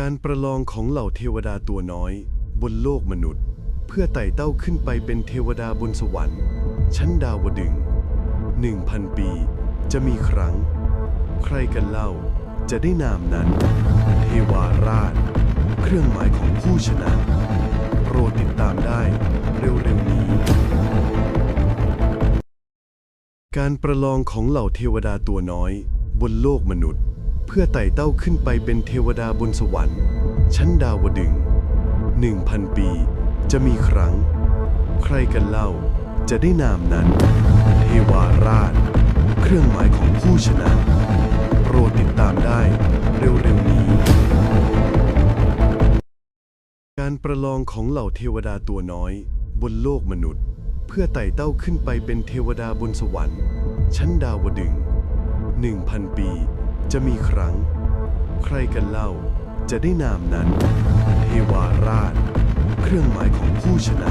การประลองของเหล่าเทวดาตัวน้อย บนโลกมนุษย์ เพื่อไต่เต้าขึ้นไปเป็นเทวดาบนสวรรค์ ชั้นดาวดึงส์หนึ่งพันปี จะมีครั้ง ใครกันเล่าจะได้นามนั้น เทวาราช เครื่องหมายของผู้ชนะ โปรดติดตามได้เร็วๆนี้ การประลองของเหล่าเทวดาตัวน้อย บนโลกมนุษย์ พื่อไต่เต้าขึ้นไปเป็นเทวดาบนสวรรค์ ชั้นดาวดึงส์หนึ่งพันปี จะมีครั้ง ใครกันเล่า จะได้นามนั้น เทวาราช เครื่องหมายของผู้ชนะ โปรดติดตามได้เร็วๆนี้ การประลองของเหล่าเทวดาตัวน้อย บนโลกมนุษย์ เพื่อไต่เต้าขึ้นไปเป็นเทวดาบนสวรรค์ ชั้นดาวดึงส์หนึ่งพันปี จะมีครั้ง ใครกันเล่าจะได้นามนั้น เทวาราช เครื่องหมายของผู้ชนะ